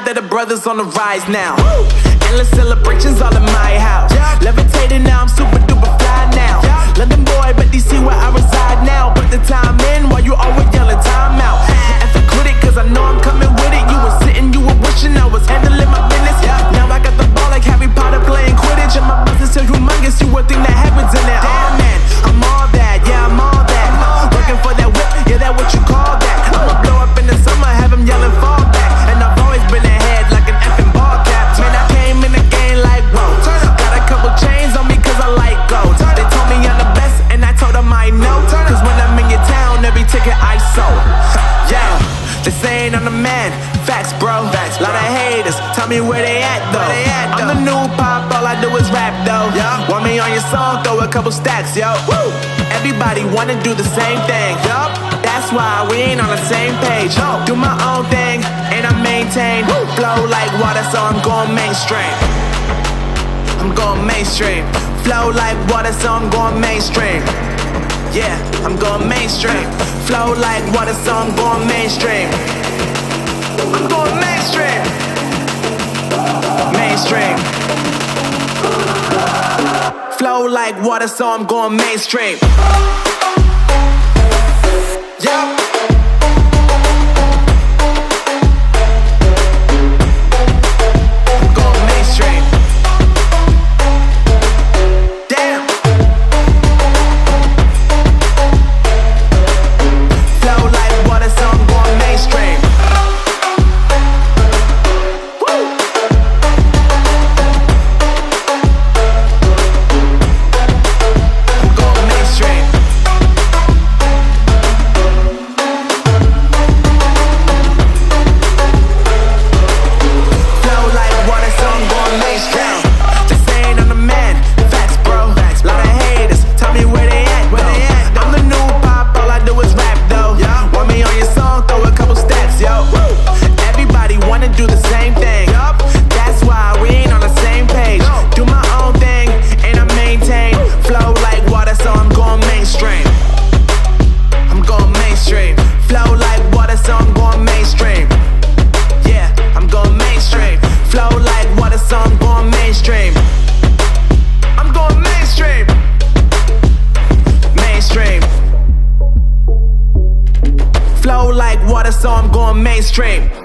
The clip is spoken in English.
glad that the brothers on the rise now. Endless celebrations all in my house. Levitating now, I'm super duper fly now. London boy, but DC where I reside now. Put the time in while you always yelling time out. And for quit it, cause I know I'm coming with it. You were sitting, you were wishing I was handling my business. Now I got the ball like Harry Potter playing Quidditch. And my business so humongous, you would think that me where they at though. I'm the new pop, all I do is rap though. Want me on your song, throw a couple stacks, yo. Woo! Everybody wanna do the same thing. Yup, that's why we ain't on the same page. Do my own thing, and I maintain. Flow like water, so I'm going mainstream. I'm going mainstream. Flow like water, so I'm going mainstream. Yeah, I'm going mainstream. Flow like water, so I'm going mainstream. Like water, so I'm going mainstream. Yeah. Mainstream.